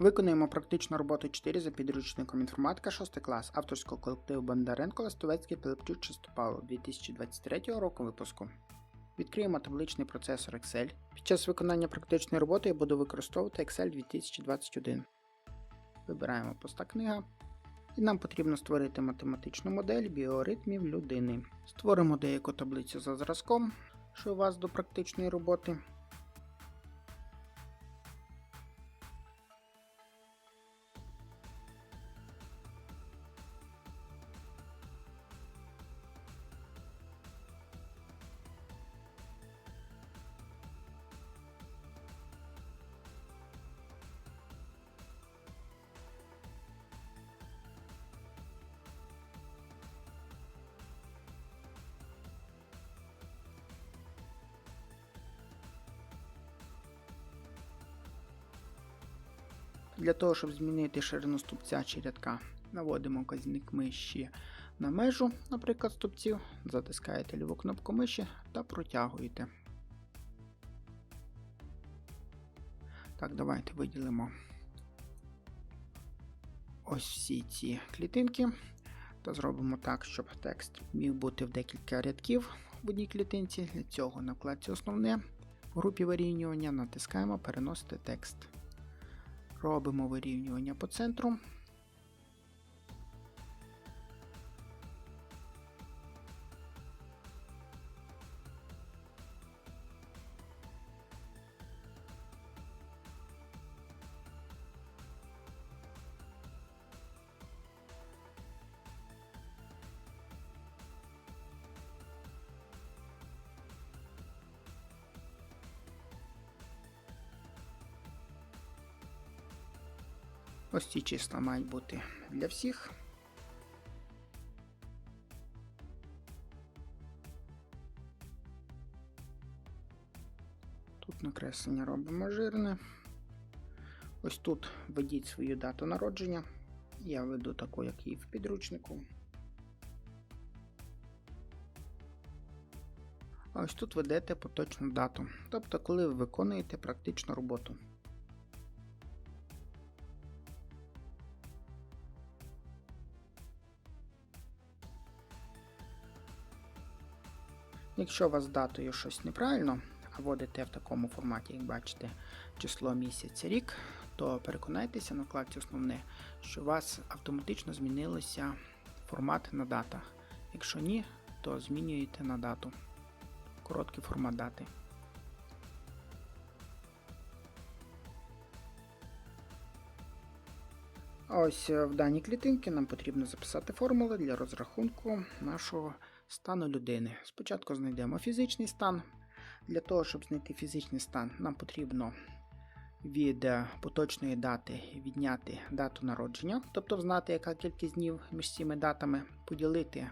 Виконуємо практичну роботу 4 за підручником інформатика 6 клас авторського колективу Бондаренко Ластовецький Пилипчук Чистопало 2023 року випуску. Відкриємо табличний процесор Excel. Під час виконання практичної роботи я буду використовувати Excel 2021. Вибираємо поста книга. І нам потрібно створити математичну модель біоритмів людини. Створимо деяку таблицю за зразком, що у вас до практичної роботи. Для того, щоб змінити ширину ступця чи рядка, наводимо вказівник миші на межу, наприклад, ступців, затискаєте ліву кнопку миші та протягуєте. Так, давайте виділимо ось всі ці клітинки та зробимо так, щоб текст міг бути в декілька рядків в одній клітинці. Для цього на вкладці Основне в групі вирівнювання натискаємо Переносити текст. Робимо вирівнювання по центру. Ось ці числа мають бути для всіх. Тут накреслення робимо жирне. Ось тут введіть свою дату народження. Я веду таку, як і в підручнику. А ось тут ведете поточну дату, тобто коли ви виконуєте практичну роботу. Якщо у вас з датою щось неправильно, а вводите в такому форматі, як бачите, число місяць, рік, то переконайтеся на вкладці основне, що у вас автоматично змінилося формат на датах. Якщо ні, то змінюєте на дату. Короткий формат дати. Ось е, в даній клітинці нам потрібно записати формули для розрахунку нашого стану людини. Спочатку знайдемо фізичний стан. Для того, щоб знайти фізичний стан, нам потрібно від е, поточної дати відняти дату народження, тобто знати, яка кількість днів між цими датами, поділити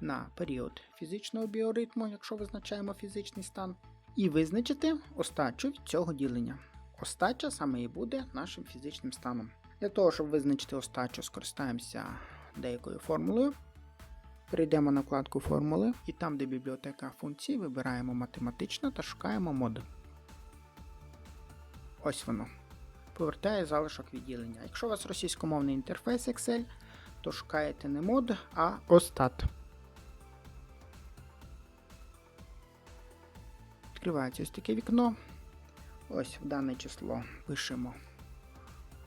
на період фізичного біоритму, якщо визначаємо фізичний стан, і визначити остачу від цього ділення. Остача саме і буде нашим фізичним станом. Для того, щоб визначити остачу, скористаємося деякою формулою. Перейдемо на вкладку формули і там, де бібліотека функцій, вибираємо математична та шукаємо мод. Ось воно. Повертає залишок відділення. Якщо у вас російськомовний інтерфейс Excel, то шукаєте не мод, а остат. Відкривається ось таке вікно. Ось в дане число пишемо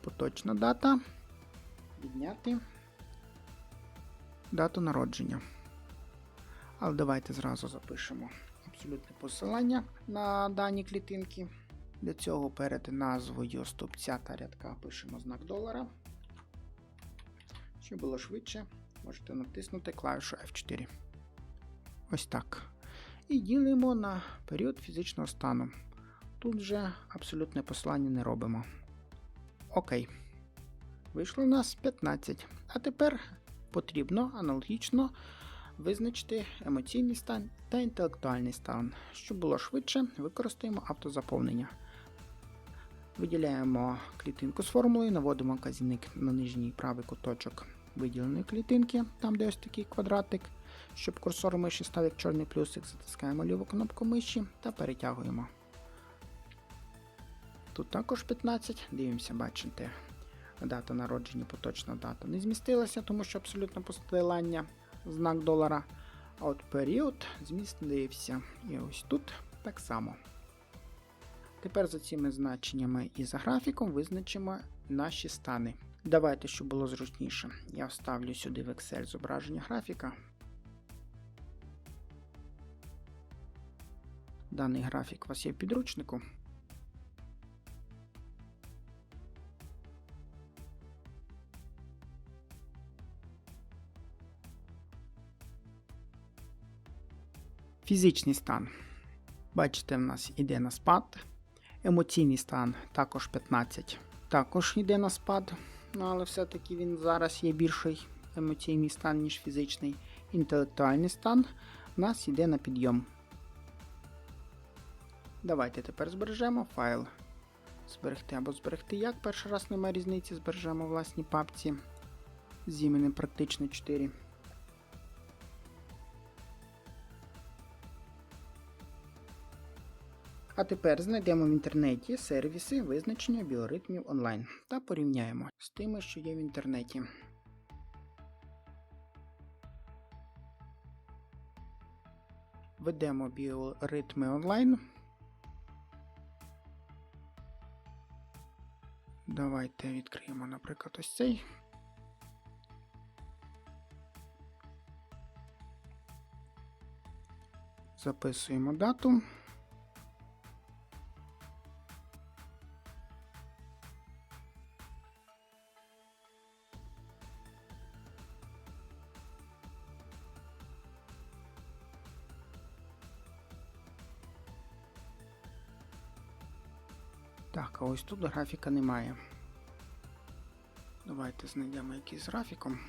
поточна дата. Відняти дату народження. Але давайте зразу запишемо абсолютне посилання на дані клітинки. Для цього перед назвою стовпця та рядка пишемо знак долара. Щоб було швидше, можете натиснути клавішу F4. Ось так. І ділимо на період фізичного стану. Тут вже абсолютне посилання не робимо. Окей. Вийшло у нас 15. А тепер потрібно аналогічно визначити емоційний стан та інтелектуальний стан. Щоб було швидше, використаємо автозаповнення. Виділяємо клітинку з формулою, наводимо вказівник на нижній правий куточок виділеної клітинки, там де ось такий квадратик. Щоб курсор миші став як чорний плюсик, затискаємо ліву кнопку миші та перетягуємо. Тут також 15. Дивимося, бачите, дата народження, поточна дата не змістилася, тому що абсолютно посилання, знак долара. А от період змістився. І ось тут так само. Тепер за цими значеннями і за графіком визначимо наші стани. Давайте, щоб було зручніше. Я вставлю сюди в Excel зображення графіка. Даний графік у вас є в підручнику. Фізичний стан. Бачите, в нас іде на спад. Емоційний стан також 15. Також йде на спад, ну, але все-таки він зараз є більший емоційний стан, ніж фізичний. Інтелектуальний стан у нас йде на підйом. Давайте тепер збережемо файл. Зберегти або зберегти як. Перший раз немає різниці, збережемо в власній папці з практично 4. А тепер знайдемо в інтернеті сервіси визначення біоритмів онлайн та порівняємо з тими, що є в інтернеті. Введемо біоритми онлайн. Давайте відкриємо, наприклад, ось цей. Записуємо дату. Так, а ось тут графіка немає. Давайте знайдемо якийсь з графіком.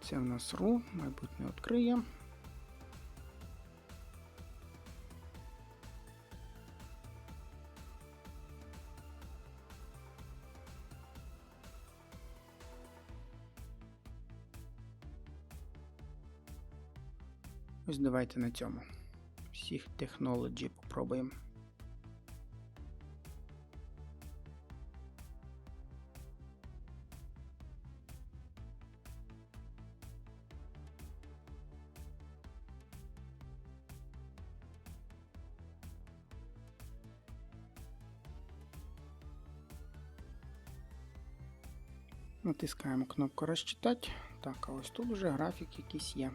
Це в нас RU, майбутнє відкриє. Ось давайте на цьому. Всіх технологій попробуємо. Натискаємо кнопку розчитати. Так, а ось тут вже графік якийсь є.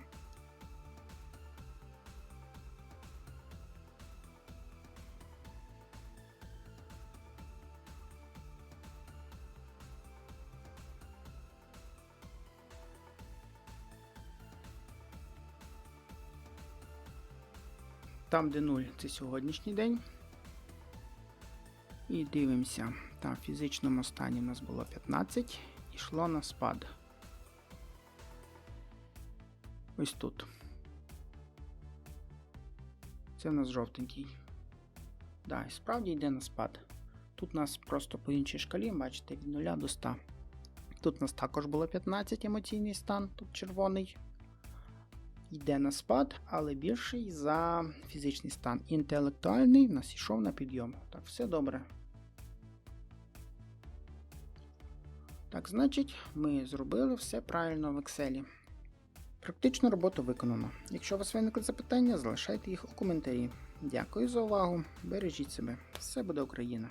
Там, де 0, це сьогоднішній день. І дивимося. Там в фізичному стані у нас було 15 і йшло на спад. Ось тут. Це в нас жовтенький. Да, і справді йде на спад. Тут у нас просто по іншій шкалі, бачите, від 0 до 100. Тут у нас також було 15 емоційний стан, тут червоний. Йде на спад, але більший за фізичний стан. Інтелектуальний в нас йшов на підйом. Так, все добре. Так, значить, ми зробили все правильно в Excel. Практичну роботу виконано. Якщо у вас виникли запитання, залишайте їх у коментарі. Дякую за увагу. Бережіть себе. Все буде Україна!